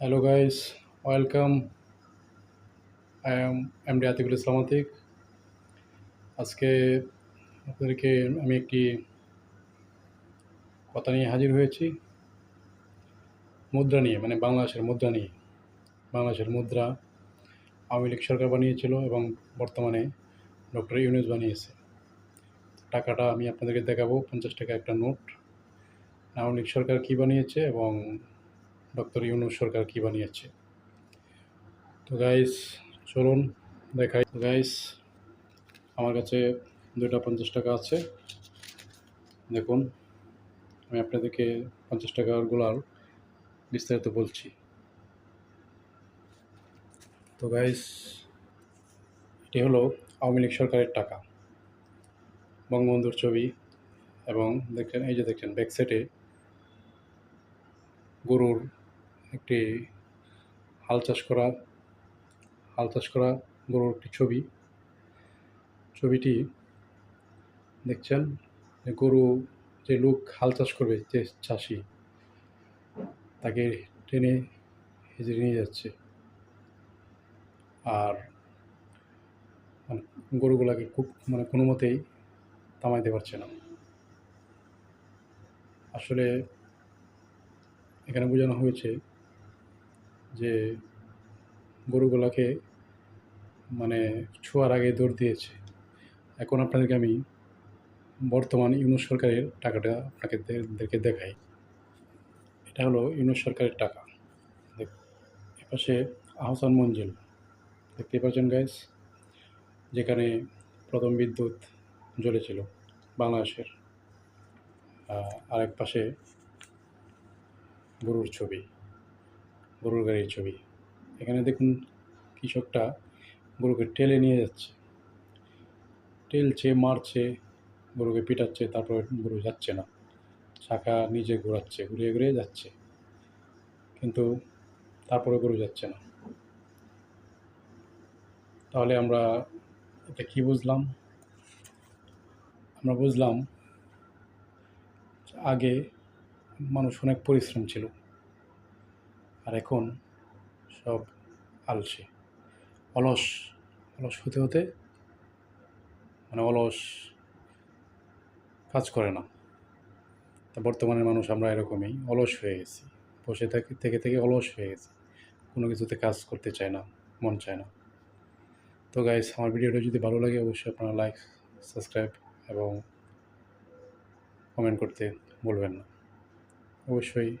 Hello guys, welcome. I am MD Atikul Islam আজকে আপনাদেরকে আমি একটি কথা নিয়ে হাজির হয়েছি। মুদ্রা নিয়ে মানে বাংলাদেশের মুদ্রা নিয়ে। বাংলাদেশের মুদ্রা আওয়ামী লীগ সরকার বানিয়েছিল এবং বর্তমানে ডক্টর ইউনুস বানিয়েছে। টাকাটা আমি আপনাদেরকে দেখাবো পঞ্চাশ টাকা একটা নোট। আওয়ামী লীগ সরকার কী বানিয়েছে এবং ডক্টর ইউনুস সরকার কী বানিয়েছে? তো গাইস চলুন দেখাই। গাইস আমার কাছে দুটা পঞ্চাশ টাকা আছে। দেখুন, আমি আপনাদেরকে পঞ্চাশ টাকারগুলার বিস্তারিত বলছি। তো গাইস এটি হলো আওয়ামী লীগ সরকারের টাকা। বঙ্গবন্ধুর ছবি এবং দেখেন, এই যে দেখেন ব্যাক সাইডে গরুর একটি হাল চাষ করা, হাল চাষ করা গরুর একটি ছবি। ছবিটি দেখছেন গরু যে লোক হাল চাষ করবে, যে চাষি, তাকে টেনে হিজড়ে নিয়ে যাচ্ছে। আর মানে গরুগুলাকে খুব মানে কোনো মতেই থামাইতে পারছে না। আসলে এখানে বোঝানো হয়েছে যে গরুগুলাকে মানে ছোঁয়ার আগে দৌড় দিয়েছে। এখন আপনাদেরকে আমি বর্তমান ইউনুস সরকারের টাকাটা আপনাকে দেখে দেখাই। এটা হলো ইউনুস সরকারের টাকা। এপাশে আহসান মঞ্জিল। দেখতে পাচ্ছেন গাইস যেখানে প্রথম বিদ্যুৎ জ্বলেছিল বাংলাদেশের। আরেক পাশে গরুর ছবি। গরুর গাড়ির ছবি। এখানে দেখুন কৃষকটা গরুকে টেলে নিয়ে যাচ্ছে। টেলছে মারছে, গরুকে পিটাচ্ছে, তারপরে গরু যাচ্ছে না। চাকা নিজে ঘোরাচ্ছে, ঘুরিয়ে ঘুরিয়ে যাচ্ছে। কিন্তু তারপরে গরু যাচ্ছে না। তাহলে আমরা এটা কী বুঝলাম? আমরা বুঝলাম আগে মানুষ অনেক পরিশ্রম ছিল। আর এখন সব আলসে। অলস অলস হতে হতে মানে অলস কাজ করে না। তা বর্তমানে মানুষ আমরা এরকমই, অলস হয়ে গেছি। বসে থাকি, থেকে থেকে অলস হয়ে গেছি। কোনো কিছুতে কাজ করতে চায় না, মন চায় না। তো গাইস আমার ভিডিওটা যদি ভালো লাগে অবশ্যই আপনারা লাইক সাবস্ক্রাইব এবং কমেন্ট করতে বলবেন না। অবশ্যই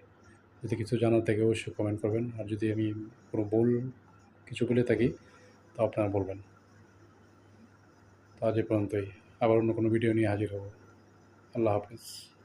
যদি কিছু জানার থাকে অবশ্যই কমেন্ট করবেন। আর যদি আমি কোনো ভুল কিছু বলে থাকি, তা আপনারা বলবেন। তো আজ এ পর্যন্তই। আবার অন্য কোনো ভিডিও নিয়ে হাজির হব। আল্লাহ হাফিজ।